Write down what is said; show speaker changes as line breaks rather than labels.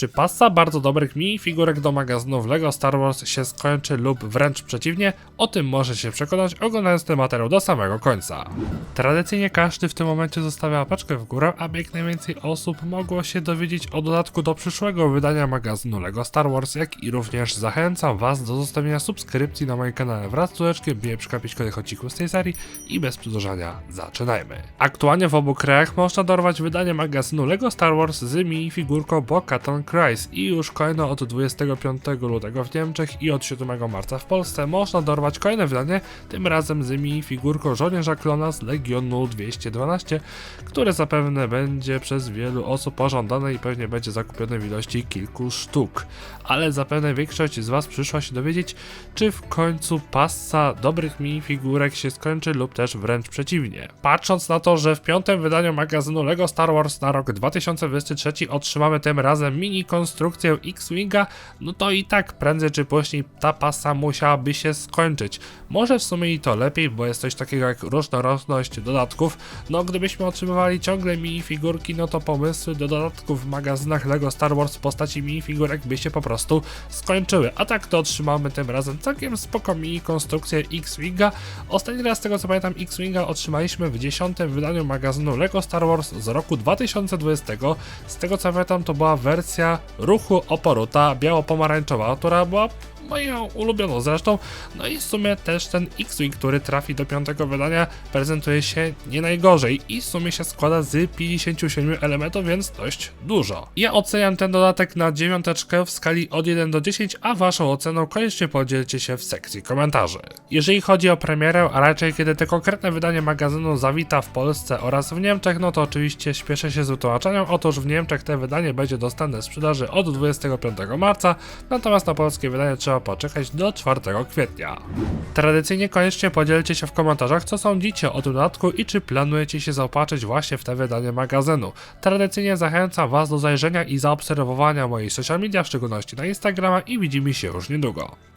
Czy pasa bardzo dobrych minifigurek do magazynów LEGO Star Wars się skończy lub wręcz przeciwnie? O tym może się przekonać oglądając ten materiał do samego końca. Tradycyjnie każdy w tym momencie zostawia łapeczkę w górę, aby jak najwięcej osób mogło się dowiedzieć o dodatku do przyszłego wydania magazynu LEGO Star Wars, jak i również zachęcam Was do zostawienia subskrypcji na moim kanale wraz z dzwoneczkiem, by przegapić kolejnych odcinków z tej serii i bez przedłużania zaczynajmy. Aktualnie w obu krajach można dorwać wydanie magazynu LEGO Star Wars z minifigurką Bo-Katan I już kolejno od 25 lutego w Niemczech i od 7 marca w Polsce można dorwać kolejne wydanie, tym razem z minifigurką żołnierza klona z Legionu 212, które zapewne będzie przez wielu osób pożądane i pewnie będzie zakupione w ilości kilku sztuk. Ale zapewne większość z Was przyszła się dowiedzieć, czy w końcu pasa dobrych minifigurek się skończy lub też wręcz przeciwnie. Patrząc na to, że w piątym wydaniu magazynu LEGO Star Wars na rok 2023 otrzymamy tym razem mini konstrukcję X-Winga, no to i tak prędzej czy później ta pasa musiałaby się skończyć. Może w sumie i to lepiej, bo jest coś takiego jak różnorodność dodatków. No gdybyśmy otrzymywali ciągle minifigurki, no to pomysły do dodatków w magazynach LEGO Star Wars w postaci minifigurek by się po prostu skończyły. A tak to otrzymamy tym razem całkiem spoko mini konstrukcję X-Winga. Ostatni raz z tego co pamiętam X-Winga otrzymaliśmy w 10 wydaniu magazynu LEGO Star Wars z roku 2020. Z tego co pamiętam to była wersja ruchu oporu, ta biało-pomarańczowa, która była moją ulubioną zresztą. No i w sumie też ten X-Wing, który trafi do piątego wydania, prezentuje się nie najgorzej i w sumie się składa z 57 elementów, więc dość dużo. Ja oceniam ten dodatek na dziewiąteczkę w skali od 1 do 10, a waszą oceną koniecznie podzielcie się w sekcji komentarzy. Jeżeli chodzi o premierę, a raczej kiedy te konkretne wydanie magazynu zawita w Polsce oraz w Niemczech, no to oczywiście śpieszę się z wytłumaczeniem. Otóż w Niemczech te wydanie będzie dostępne w sprzedaży od 25 marca, natomiast na polskie wydanie trzeba poczekać do 4 kwietnia. Tradycyjnie koniecznie podzielcie się w komentarzach, co sądzicie o dodatku i czy planujecie się zaopatrzyć właśnie w te wydanie magazynu. Tradycyjnie zachęcam Was do zajrzenia i zaobserwowania mojej social media, w szczególności na Instagrama i widzimy się już niedługo.